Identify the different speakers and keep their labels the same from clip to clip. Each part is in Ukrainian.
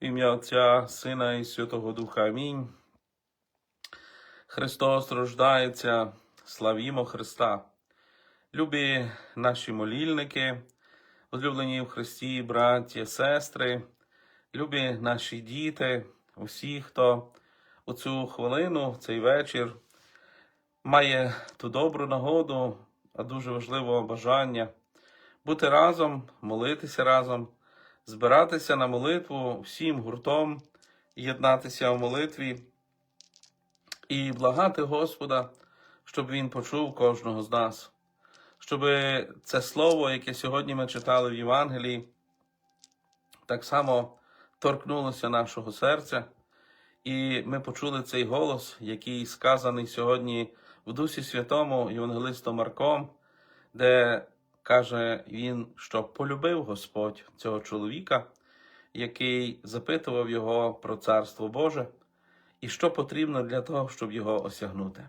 Speaker 1: Ім'я Отця, Сина і Святого Духа. Амінь. Христос рождається, славімо Христа. Любі наші молільники, улюблені в Христі, браті, сестри, любі наші діти, усі, хто у цю хвилину, в цей вечір має ту добру нагоду, а дуже важливо бажання бути разом, молитися разом, збиратися на молитву всім гуртом, єднатися в молитві і благати Господа, щоб Він почув кожного з нас, щоб це слово, яке сьогодні ми читали в Євангелії, так само торкнулося нашого серця, і ми почули цей голос, який сказаний сьогодні в Дусі Святому Євангелистом Марком, де каже він, що полюбив Господь цього чоловіка, який запитував його про Царство Боже і що потрібно для того, щоб його осягнути.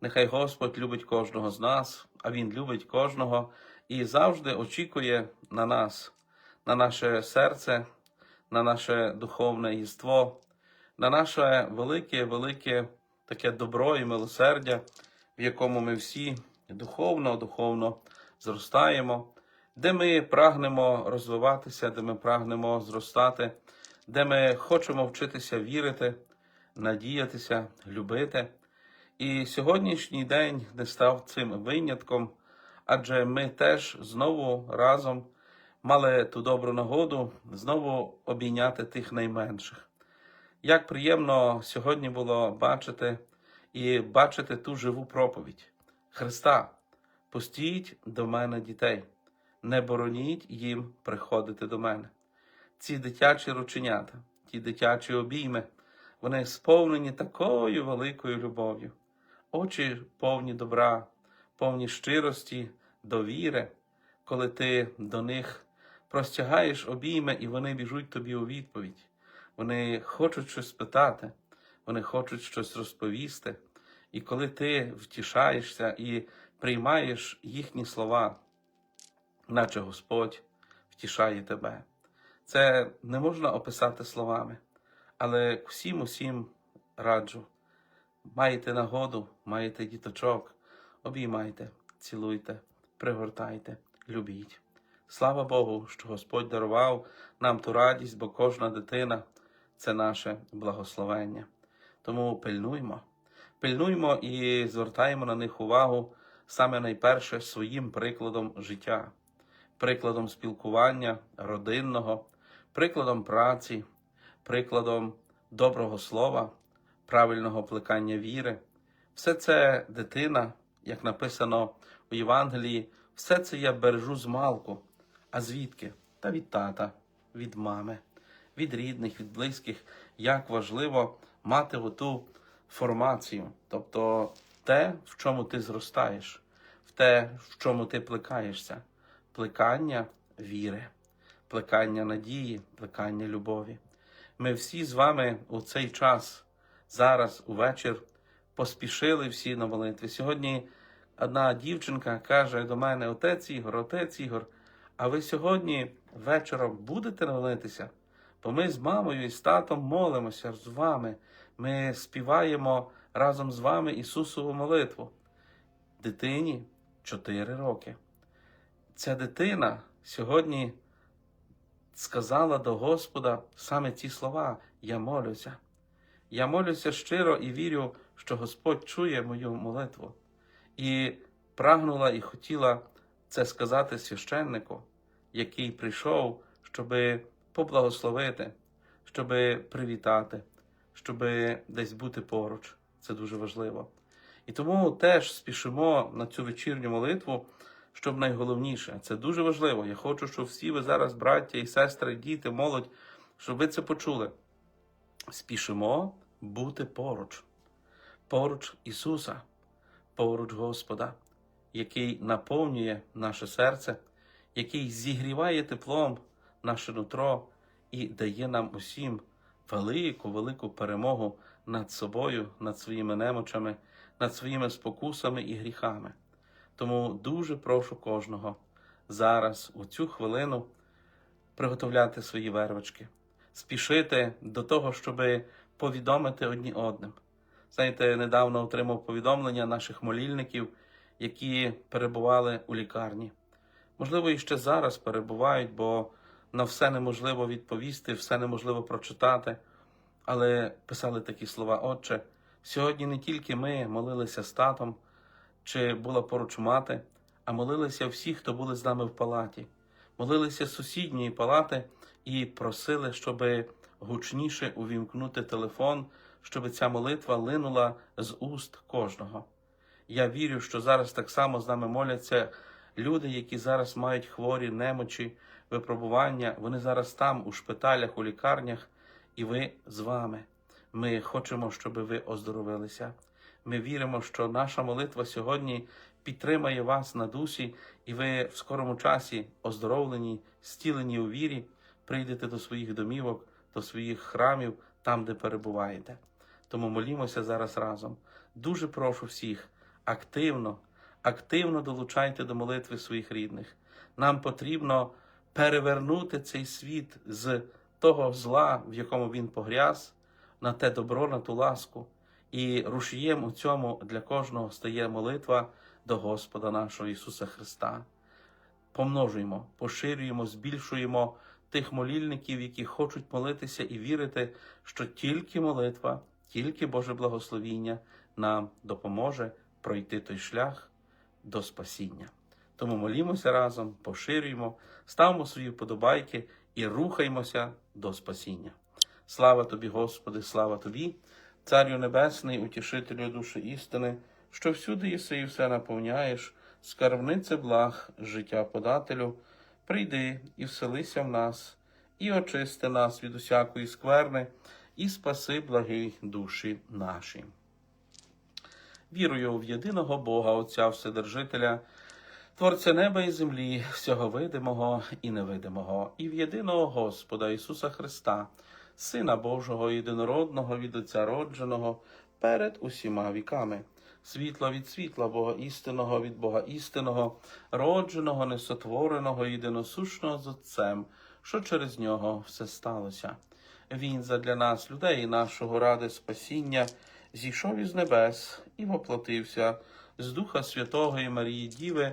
Speaker 1: Нехай Господь любить кожного з нас, а Він любить кожного і завжди очікує на нас, на наше серце, на наше духовне єство, на наше велике, велике таке добро і милосердя, в якому ми всі духовно, духовно зростаємо, де ми прагнемо розвиватися, де ми прагнемо зростати, де ми хочемо вчитися вірити, надіятися, любити. І сьогоднішній день не став цим винятком, адже ми теж знову разом мали ту добру нагоду знову обійняти тих найменших. Як приємно сьогодні було бачити і бачити ту живу проповідь Христа. Пустіть до мене дітей, не бороніть їм приходити до мене. Ці дитячі рученята, ті дитячі обійми, вони сповнені такою великою любов'ю, очі повні добра, повні щирості, довіри, коли ти до них простягаєш обійми, і вони біжуть тобі у відповідь. Вони хочуть щось питати, вони хочуть щось розповісти. І коли ти втішаєшся і приймаєш їхні слова, наче Господь втішає тебе. Це не можна описати словами, але всім усім раджу. Маєте нагоду, маєте діточок, обіймайте, цілуйте, пригортайте, любіть. Слава Богу, що Господь дарував нам ту радість, бо кожна дитина це наше благословення. Тому пильнуймо, пильнуймо і звертаємо на них увагу саме найперше своїм прикладом життя, прикладом спілкування родинного, прикладом праці, прикладом доброго слова, правильного плекання віри. Все це дитина, як написано у Євангелії, все це я бережу з малку. А звідки? Та від тата, від мами, від рідних, від близьких. Як важливо мати оту формацію, тобто те, в чому ти зростаєш, в те, в чому ти плекаєшся, плекання віри, плекання надії, плекання любові. Ми всі з вами у цей час, зараз, увечір, поспішили всі на молитві. Сьогодні одна дівчинка каже до мене: Отець Ігор, отець Ігор, а ви сьогодні вечором будете молитися? Бо ми з мамою і з татом молимося з вами. Ми співаємо разом з вами Ісусову молитву. Дитині 4 роки. Ця дитина сьогодні сказала до Господа саме ці слова: Я молюся. Я молюся щиро і вірю, що Господь чує мою молитву. І прагнула і хотіла це сказати священнику, який прийшов, щоби поблагословити, щоби привітати, щоби десь бути поруч. Це дуже важливо. І тому теж спішимо на цю вечірню молитву, щоб найголовніше. Це дуже важливо. Я хочу, щоб всі ви зараз, браття і сестри, діти, молодь, щоб ви це почули. Спішимо бути поруч, поруч Ісуса, поруч Господа, який наповнює наше серце, який зігріває теплом наше нутро і дає нам усім велику, велику перемогу над собою, над своїми немочами, над своїми спокусами і гріхами. Тому дуже прошу кожного зараз, у цю хвилину, приготовляти свої вервочки, спішити до того, щоб повідомити одні одним. Знаєте, недавно отримав повідомлення наших молільників, які перебували у лікарні. Можливо, і ще зараз перебувають, бо на все неможливо відповісти, все неможливо прочитати. Але писали такі слова: Отче, сьогодні не тільки ми молилися з татом, чи була поруч мати, а молилися всі, хто були з нами в палаті. Молилися з сусідньої палати і просили, щоб гучніше увімкнути телефон, щоб ця молитва линула з уст кожного. Я вірю, що зараз так само з нами моляться люди, які зараз мають хворі немочі, випробування. Вони зараз там, у шпиталях, у лікарнях, і ви з вами. Ми хочемо, щоб ви оздоровилися. Ми віримо, що наша молитва сьогодні підтримає вас на дусі, і ви в скорому часі оздоровлені, стілені у вірі, прийдете до своїх домівок, до своїх храмів, там, де перебуваєте. Тому молімося зараз разом. Дуже прошу всіх активно, активно долучайте до молитви своїх рідних. Нам потрібно перевернути цей світ з того зла, в якому він погряз, на те добро, на ту ласку. І рушієм у цьому для кожного стає молитва до Господа нашого Ісуса Христа. Помножуємо, поширюємо, збільшуємо тих молільників, які хочуть молитися і вірити, що тільки молитва, тільки Боже благословіння нам допоможе пройти той шлях до спасіння. Тому молімося разом, поширюємо, ставимо свої вподобайки і рухаємося до спасіння. Слава тобі, Господи, слава тобі, Царю Небесний, утішителю душі істини, що всюди єси і все наповняєш, скарбнице благ, життя подателю, прийди і вселися в нас, і очисти нас від усякої скверни, і спаси благий душі наші. Вірую в єдиного Бога, Отця Вседержителя, Творця неба і землі, всього видимого і невидимого, і в єдиного Господа Ісуса Христа, Сина Божого, єдинородного від Отця родженого, перед усіма віками, світла від світла Бога істинного від Бога істинного, родженого, несотвореного, єдиносушного з Отцем, що через нього все сталося. Він задля нас, людей нашого ради спасіння, зійшов із небес і воплотився з Духа Святого і Марії Діви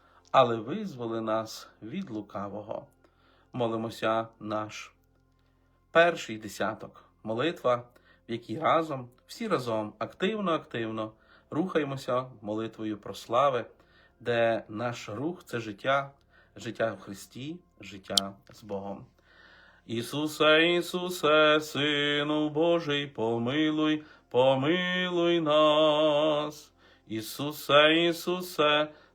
Speaker 1: але визволи нас від лукавого. Молимося наш перший десяток, молитва, в якій разом, всі разом, активно-активно рухаємося молитвою про слави, де наш рух це життя, життя в Христі, життя з Богом. Ісусе, Ісусе, Сину Божий, помилуй, помилуй нас. Ісусе, Ісусе,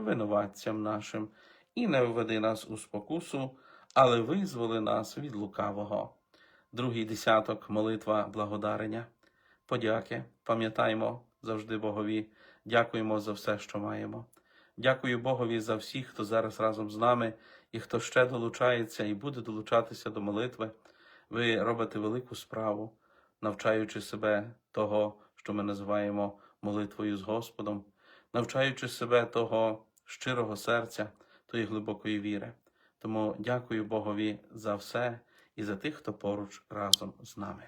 Speaker 1: винуватцям нашим, і не введи нас у спокусу, але визволи нас від лукавого. Другий десяток молитва благодарення. Подяки, пам'ятаймо завжди Богові, дякуємо за все, що маємо. Дякую Богові за всіх, хто зараз разом з нами і хто ще долучається і буде долучатися до молитви. Ви робите велику справу, навчаючи себе того, що ми називаємо молитвою з Господом, навчаючи себе того щирого серця, тої глибокої віри. Тому дякую Богові за все і за тих, хто поруч разом з нами.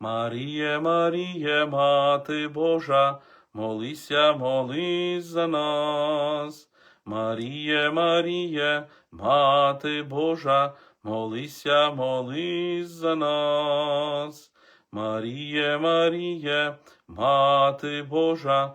Speaker 1: Маріє, Маріє, Мати Божа, молися, молись за нас. Маріє, Маріє, Мати Божа, молися, молись за нас. Маріє, Маріє, Мати Божа,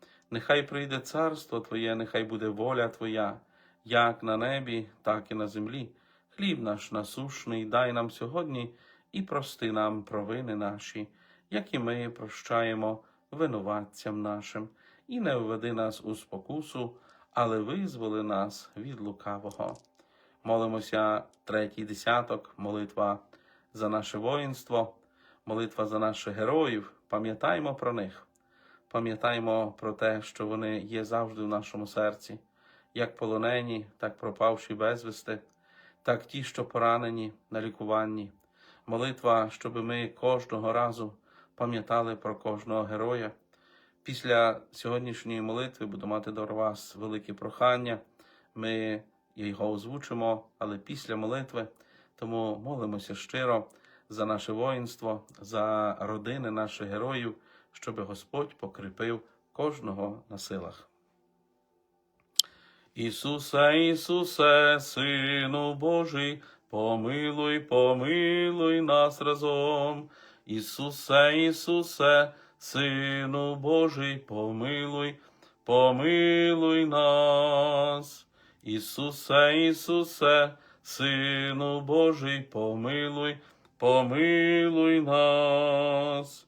Speaker 1: нехай прийде царство Твоє, нехай буде воля Твоя, як на небі, так і на землі. Хліб наш насушний дай нам сьогодні і прости нам провини наші, як і ми прощаємо винуватцям нашим, і не введи нас у спокусу, але визволи нас від лукавого. Молимося третій десяток, молитва за наше воїнство, молитва за наших героїв. Пам'ятаймо про них, пам'ятаймо про те, що вони є завжди в нашому серці, як полонені, так пропавші безвісти, так ті, що поранені на лікуванні. Молитва, щоб ми кожного разу пам'ятали про кожного героя. Після сьогоднішньої молитви буду мати до вас велике прохання. Ми його озвучимо, але після молитви. Тому молимося щиро за наше воїнство, за родини наших героїв, щоб Господь покріпив кожного на силах. Ісусе, Ісусе, Сину Божий, помилуй, помилуй нас разом. Ісусе, Ісусе, Сину Божий, помилуй, помилуй нас. Ісусе, Ісусе, Сину Божий, помилуй, помилуй нас.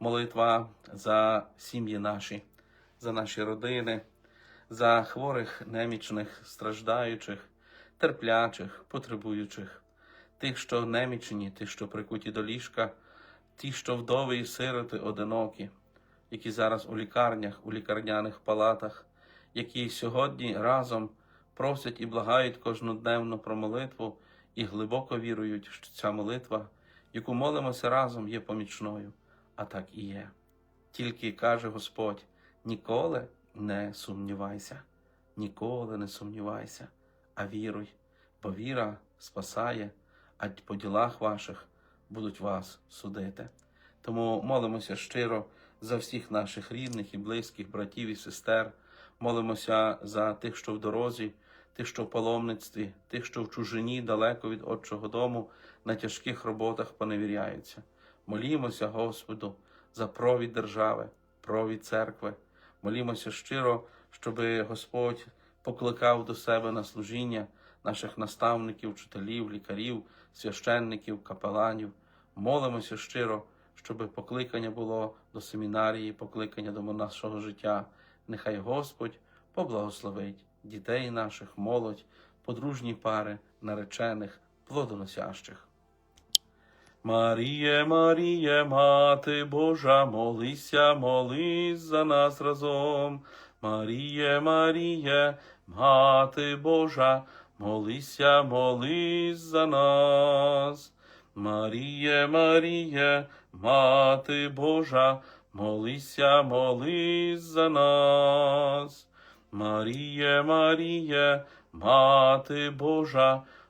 Speaker 1: Молитва за сім'ї наші, за наші родини, за хворих, немічних, страждаючих, терплячих, потребуючих, тих, що немічні, тих, що прикуті до ліжка, ті, що вдови і сироти одинокі, які зараз у лікарнях, у лікарняних палатах, які сьогодні разом просять і благають кожнодневно про молитву і глибоко вірують, що ця молитва, яку молимося разом, є помічною, а так і є. Тільки каже Господь: ніколи не сумнівайся, ніколи не сумнівайся, а віруй, бо віра спасає, а по ділах ваших будуть вас судити. Тому молимося щиро за всіх наших рідних і близьких, братів і сестер. Молимося за тих, що в дорозі, тих, що в паломництві, тих, що в чужині, далеко від Отчого дому, на тяжких роботах поневіряються. Молімося Господу за провід держави, провід церкви. Молімося щиро, щоб Господь покликав до себе на служіння наших наставників, вчителів, лікарів, священників, капеланів. Молимося щиро, щоб покликання було до семінарії, покликання до нашого життя. Нехай Господь поблагословить дітей наших, молодь, подружні пари, наречених, плодоносящих. Маріє, Маріє, Мати Божа, молися, молись за нас разом. Маріє, Маріє, Мати Божа, молися, молись за нас. Маріє, Маріє, Мати Божа, молися, молись за нас. Маріє, Маріє, Мати Божа,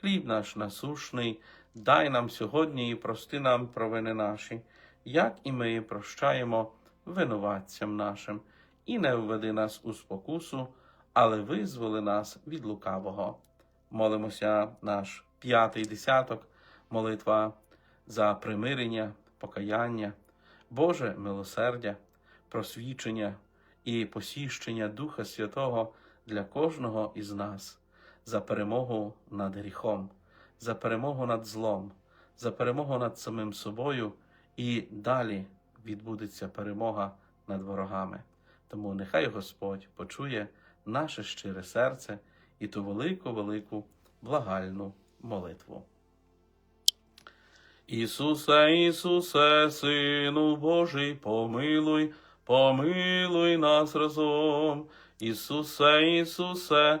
Speaker 1: Хліб наш насушний, дай нам сьогодні і прости нам провини наші, як і ми прощаємо винуватцям нашим, і не введи нас у спокусу, але визволи нас від лукавого. Молимося наш п'ятий десяток, молитва за примирення, покаяння, Боже милосердя, просвічення і посіщення Духа Святого для кожного із нас, за перемогу над гріхом, за перемогу над злом, за перемогу над самим собою, і далі відбудеться перемога над ворогами. Тому нехай Господь почує наше щире серце і ту велику, велику благальну молитву. Ісусе, Ісусе, Сину Божий, помилуй, помилуй нас разом. Ісусе, Ісусе,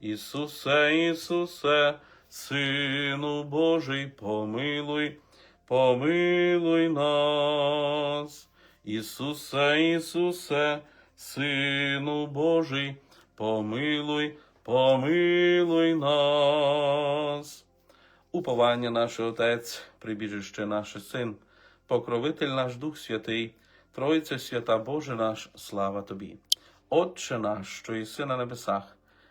Speaker 1: Ісусе, Ісусе, Сину Божий, помилуй, помилуй нас. Ісусе, Ісусе, Сину Божий, помилуй, помилуй нас. Уповання наше Отець, прибіжище наше Син, покровитель наш Дух Святий, Тройця свята Боже наш, слава Тобі. Отче наш, що єси на небесах,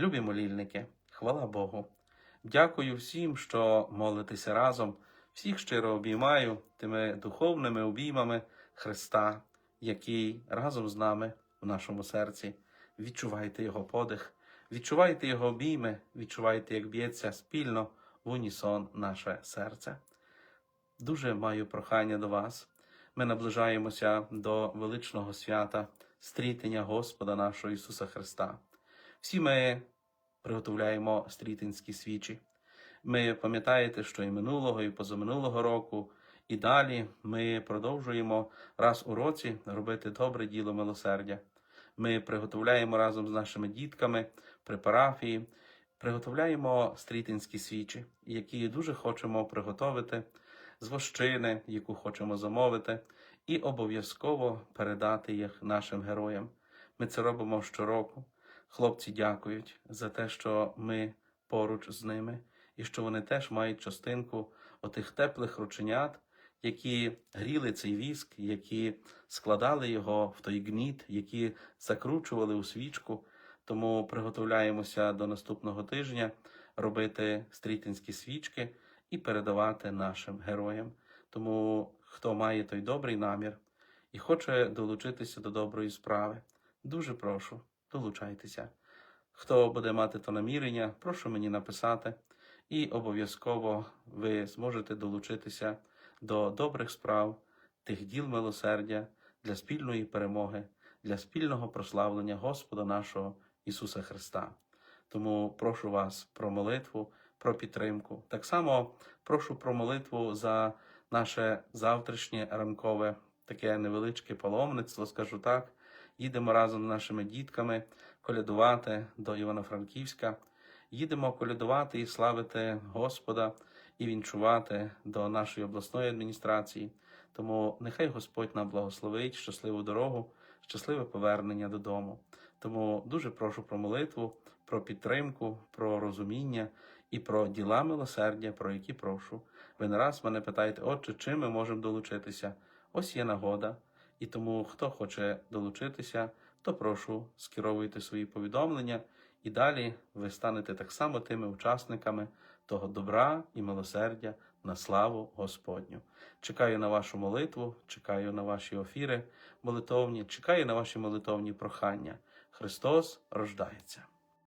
Speaker 1: Любі молільники, хвала Богу. Дякую всім, що молитеся разом. Всіх щиро обіймаю тими духовними обіймами Христа, який разом з нами в нашому серці. Відчувайте Його подих, відчувайте Його обійми, відчувайте, як б'ється спільно в унісон наше серце. Дуже маю прохання до вас. Ми наближаємося до величного свята стрітення Господа нашого Ісуса Христа. Всі ми приготовляємо стрітинські свічі. Ми пам'ятаєте, що і минулого, і позаминулого року, і далі ми продовжуємо раз у році робити добре діло милосердя. Ми приготовляємо разом з нашими дітками при парафії, приготовляємо стрітинські свічі, які дуже хочемо приготовити з вощини, яку хочемо замовити, і обов'язково передати їх нашим героям. Ми це робимо щороку. Хлопці дякують за те, що ми поруч з ними, і що вони теж мають частинку отих теплих рученят, які гріли цей віск, які складали його в той гніт, які закручували у свічку. Тому приготовляємося до наступного тижня робити стрітинські свічки і передавати нашим героям. Тому хто має той добрий намір і хоче долучитися до доброї справи, дуже прошу, долучайтеся. Хто буде мати то намірення, прошу мені написати, і обов'язково ви зможете долучитися до добрих справ, тих діл милосердя для спільної перемоги, для спільного прославлення Господа нашого Ісуса Христа. Тому прошу вас про молитву, про підтримку. Так само прошу про молитву за наше завтрашнє ранкове таке невеличке паломництво, скажу так. Їдемо разом з нашими дітками колядувати до Івано-Франківська. Їдемо колядувати і славити Господа і вінчувати до нашої обласної адміністрації. Тому нехай Господь нам благословить щасливу дорогу, щасливе повернення додому. Тому дуже прошу про молитву, про підтримку, про розуміння і про діла милосердя, про які прошу. Ви не раз мене питаєте, отче, чим ми можемо долучитися? Ось є нагода. І тому, хто хоче долучитися, то прошу скеровуйте свої повідомлення, і далі ви станете так само тими учасниками того добра і милосердя на славу Господню. Чекаю на вашу молитву, чекаю на ваші офіри молитовні, чекаю на ваші молитовні прохання. Христос рождається.